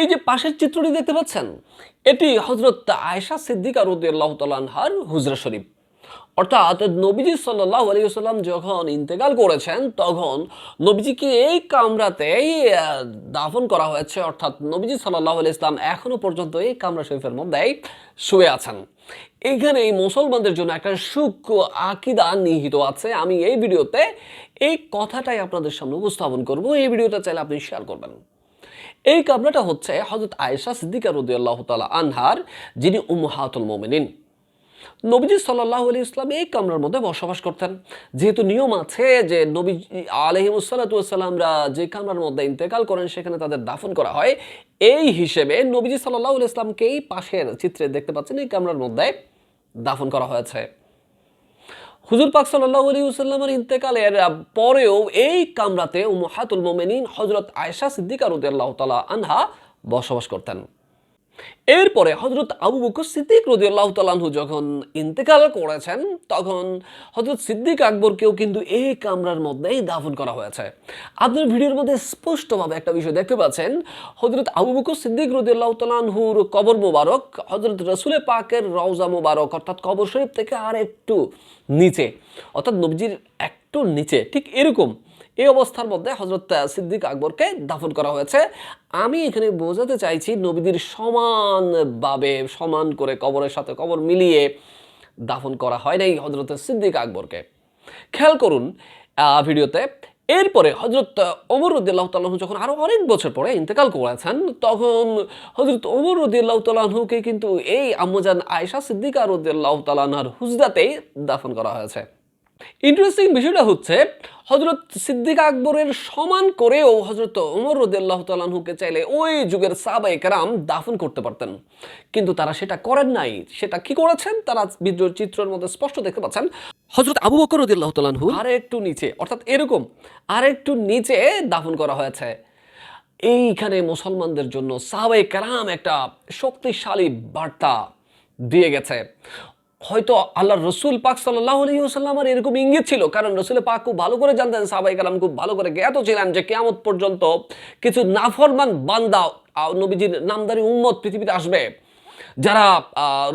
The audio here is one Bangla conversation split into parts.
এই যে পাশের চিত্রটি দেখতে পাচ্ছেন, এটি হজরত আয়েশা সিদ্দিকা রদি আল্লাহ তালানহার হুজরা শরীফ। অর্থাৎ নবীজি সাল্লাহ আলিয়াল্লাম যখন ইন্তেকাল করেছেন, তখন নবীজিকে এই কামরাতেই দাফন করা হয়েছে। অর্থাৎ নবীজি সাল্লাহ আলি ইসলাম এখনও পর্যন্ত এই কামরা শরীফের মধ্যেই শুয়ে আছেন। এখানে এই মুসলমানদের জন্য একটা সূক্ষ্ম আকিদা নিহিত আছে। আমি এই ভিডিওতে এই কথাটাই আপনাদের সামনে উপস্থাপন করব। এই ভিডিওটা চাইলে আপনি শেয়ার করবেন। এই কামরাটা হচ্ছে হজরত আয়েশা সিদ্দিকা রদিয়াল্লাহ তালা আনহার, যিনি উম্মাহাতুল মোমিনিন। নবীজি সাল্লাহ আলী ইসলাম এই কামরার মধ্যে বসবাস করতেন। যেহেতু নিয়ম আছে যে নবী আলহিমসাল্লাতুসাল্লামরা যে কামরার মধ্যে ইন্তেকাল করেন, সেখানে তাদের দাফন করা হয়। এই হিসেবে নবীজি সাল্লাহ আলী ইসলামকেই পাশের চিত্রে দেখতে পাচ্ছেন, এই কামরার মধ্যে দাফন করা হয়েছে। হুজুর পাক সাল্লাহ আলী সাল্লামের ইন্তেকালের পরেও এই কামরাতে উম্মাহাতুল মোমেনিন হজরত আয়েশা সিদ্দিকা রদিয়াল্লাহ তালা আনহা বসবাস করতেন। এরপরে হজরত আবু বকর সিদ্দিক রদিয়াল্লাহ তালাহু যখন ইন্তেকাল করেছেন, তখন হজরত সিদ্দিক আকবরকেও কিন্তু এই কামরার মধ্যেই দাফন করা হয়েছে। আপনার ভিডিওর মধ্যে স্পষ্টভাবে একটা বিষয় দেখতে পাচ্ছেন হজরত আবু বকর সিদ্দিক রদিয়াল্লাহ তালাহুর কবর মোবারক হজরত রসুলে পাকের রওজা মোবারক, অর্থাৎ কবর শরীফ থেকে আর একটু নিচে, অর্থাৎ নবজির একটু নিচে, ঠিক এরকম এই অবস্থার মধ্যে হজরত সিদ্দিক আকবরকে দাফন করা হয়েছে। আমি এখানে বোঝাতে চাইছি নবীদের সমানভাবে, সমান করে কবরের সাথে কবর মিলিয়ে দাফন করা হয় নাই হজরত সিদ্দিক আকবরকে। খেয়াল করুন ভিডিওতে এরপরে হজরত ওমর রদিয়াল্লাহ তাল্লাহ যখন আরও অনেক বছর পরে ইন্তেকাল করেছেন, তখন হজরত ওমর রদিয়াল্লাহ তাল্লাহকে কিন্তু এই আম্মজান আয়েশা সিদ্দিকা রদিয়াল্লাহ তাল্লাহার হুজদাতেই দাফন করা হয়েছে। ইন্টারেস্টিং বিষয়টা হচ্ছে হজরত সিদ্দিক আকবরের সমান করেও হজরত ওমর রদিয়াল্লাহ তালাহুকে চাইলে ওই যুগের সাবাই কেরাম দাফন করতে পারতেন। কিন্তু তারা সেটা করেন নাই। সেটা কি করেছেন? তারা ভিডিওর চিত্রের মধ্যে স্পষ্ট দেখতে পাচ্ছেন। হজরত আবু বকর রদিয়াল্লাহ তালাহু আর একটু নিচে অর্থাৎ এরকম আর একটু নিচে দাফন করা হয়েছে। এইখানে মুসলমানদের জন্য সাহাবাই কালাম একটা শক্তিশালী বার্তা দিয়ে গেছে। হয়তো আল্লাহ রসুল পাক সাল্লাহ আলহিউসাল্লামের এরকম ইঙ্গিত ছিল, কারণ রসুল পাক খুব ভালো করে জানতেন সাহাবাই কালাম খুব ভালো করে জ্ঞাত ছিলেন যে কেয়ামত পর্যন্ত কিছু নাফরমান বান্দা নবীজির নামদারি উম্মত পৃথিবীতে আসবে, যারা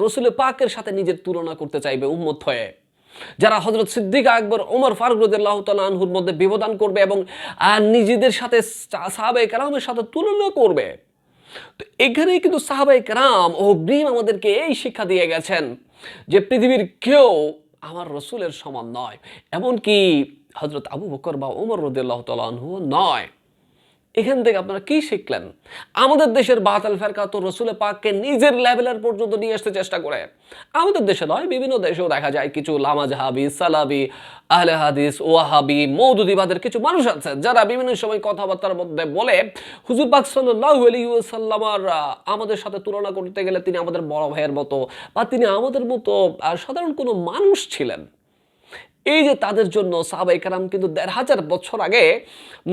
রসুল পাকের সাথে নিজের তুলনা করতে চাইবে উম্মত হয়ে। যারা হজরত সিদ্দিক আকবর ওমর ফারুক রদুল্লাহ তালহুর মধ্যে ব্যবধান করবে এবং নিজেদের সাথে সাহাবাই কালামের সাথে তুলনা করবে। তো এখানেই কিন্তু সাহাবাই কালাম অগ্রিম আমাদেরকে এই শিক্ষা দিয়ে গেছেন যে পৃথিবীর কেউ আমার রসুলের সমান নয়, এমনকি হজরত আবু বকর বা ওমর রদুল্লাহ তালহ নয়। এখান থেকে আপনারা কি শিখলেন? আমাদের দেশের বাতাল ফেরকা তো রসুলে পাককে নিজের লেভেলের পর্যন্ত নিয়ে আসতে চেষ্টা করে। আমাদের দেশে নয়, বিভিন্ন দেশেও দেখা যায় কিছু লামা জাহাবি, সালাবি, আহলে হাদিস, ওয়াহাবি, মৌদুদিবাদের কিছু মানুষ আছে যারা বিভিন্ন সময় কথাবার্তার মধ্যে বলে, হুজুর পাক সাল্লাহ আমাদের সাথে তুলনা করতে গেলে তিনি আমাদের বড় ভাইয়ের মতো বা তিনি আমাদের মতো সাধারণ কোনো মানুষ ছিলেন। এই যে তাদের জন্য সাহাবাই কারাম কিন্তু দেড় হাজার বছর আগে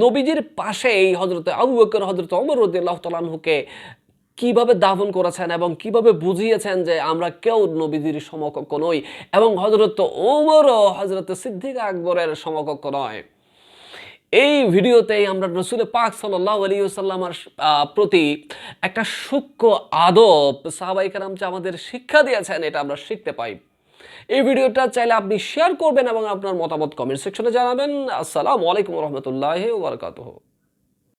নবীজির পাশে এই হজরত আবু বকর হজরত অমর রদিয়াল্লাহ তালাহুকে কীভাবে দাফন করেছেন এবং কীভাবে বুঝিয়েছেন যে আমরা কেউ নবীজির সমকক্ষ নই এবং হজরত ওমর হজরত সিদ্দিক আকবরের সমকক্ষ নয়। এই ভিডিওতেই আমরা রসুল পাক সাল্লাহ আলী সাল্লামার প্রতি একটা সূক্ষ্ম আদব সাহাবাই কারাম যে আমাদের শিক্ষা দিয়েছেন, এটা আমরা শিখতে পাই। এই ভিডিওটা চাইলে আপনি শেয়ার করবেন এবং আপনার মতামত কমেন্ট সেকশনে জানাবেন। আসসালামু আলাইকুম রহমতুল্লাহ ওবরকাতহ